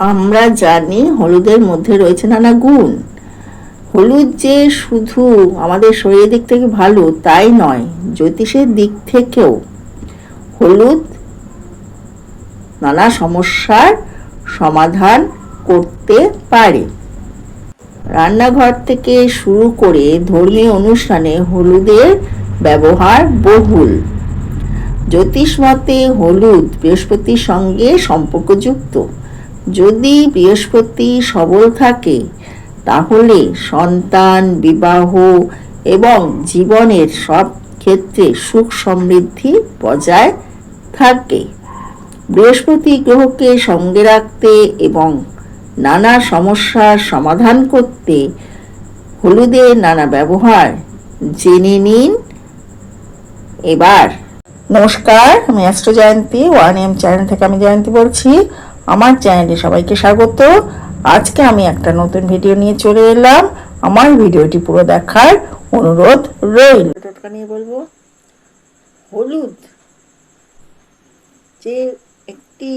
আমরা জানি হলুদের মধ্যে রয়েছে নানা গুণ। হলুদ যে শুধু আমাদের শরীরের দিক থেকে ভালো, তাই নয়, জ্যোতিষের দিক থেকেও। হলুদ নানা সমস্যার সমাধান করতে পারে। রান্নাঘর থেকে শুরু করে ধর্মীয় অনুষ্ঠানে হলুদের ব্যবহার বহুল। জ্যোতিষ মতে হলুদ বৃহস্পতির সঙ্গে সম্পর্কযুক্ত। যদি বৃহস্পতি সবল থাকে, তাহলে সন্তান, বিবাহ এবং জীবনের সব ক্ষেত্রে সুখ সমৃদ্ধি বজায় থাকে। বৃহস্পতি গ্রহকে সঙ্গে রাখতে এবং নানা সমস্যার সমাধান করতে হলুদের নানা ব্যবহার জেনে নিন। এবার নমস্কার, আমি astro Jayanti, one M channel থেকে আমি জয়ন্তী বলছি। আমার চ্যানেলে সবাইকে স্বাগত। আজকে আমি একটা নতুন ভিডিও নিয়ে চলে এলাম। আমার ভিডিওটি পুরো দেখার অনুরোধ রইল। টোটকা নিয়ে বলব। হলুদ যে একটি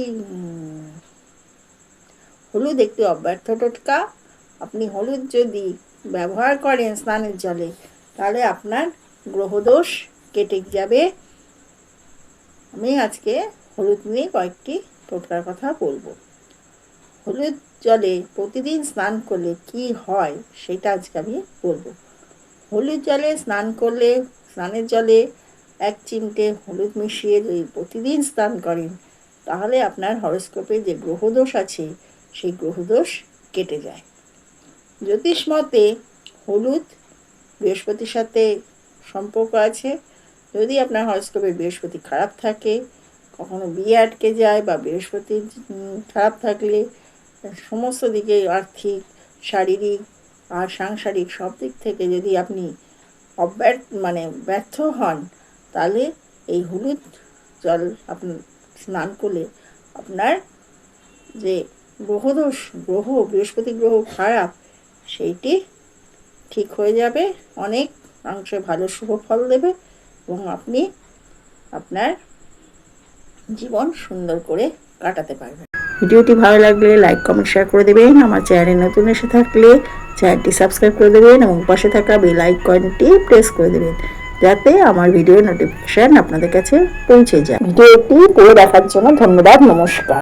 হলুদ একটি অব্যর্থ টোটকা। আপনি হলুদ যদি ব্যবহার করেন স্নানের জলে, তাহলে আপনার গ্রহদোষ কেটে যাবে। আমি আজকে হলুদ নিয়ে কয়েকটি টোটকার কথা বলব। হলুদ জলে প্রতিদিন স্নান করলে কি হয় সেটা আজকে আমি বলব। হলুদ জলে স্নান করলে, স্নানের জলে এক চিমটে হলুদ মিশিয়ে যদি প্রতিদিন স্নান করেন, তাহলে আপনার হরস্কোপে যে গ্রহদোষ আছে, সেই গ্রহদোষ কেটে যায়। জ্যোতিষ মতে হলুদ বৃহস্পতির সাথে সম্পর্ক আছে। যদি আপনার হরস্কোপে বৃহস্পতি খারাপ থাকে কখনো বিয়ে আটকে যায় বা বৃহস্পতি খারাপ থাকলে সমস্ত দিকে আর্থিক, শারীরিক আর সাংসারিক সব দিক থেকে যদি আপনি অব্যর্থ মানে ব্যর্থ হন, তাহলে এই হলুদ জল আপনার স্নান করলে আপনার যে গ্রহদোষ, গ্রহ, বৃহস্পতি গ্রহ খারাপ, সেইটি ঠিক হয়ে যাবে। অনেক অংশে ভালো শুভ ফল দেবে এবং আপনি আপনার জীবন সুন্দর করে কাটাতে পারবেন। ভিডিওটি ভালো লাগলে লাইক, কমেন্ট শেয়ার করে দেবেন। আমার চ্যানেলে নতুন এসে থাকলে চ্যানেলটি সাবস্ক্রাইব করে দেবেন এবং পাশে থাকা বেল আইকনটি প্রেস করে দেবেন, যাতে আমার ভিডিও নোটিফিকেশন আপনাদের কাছে পৌঁছে যায়। ভিডিওটি পুরো দেখার জন্য ধন্যবাদ, নমস্কার।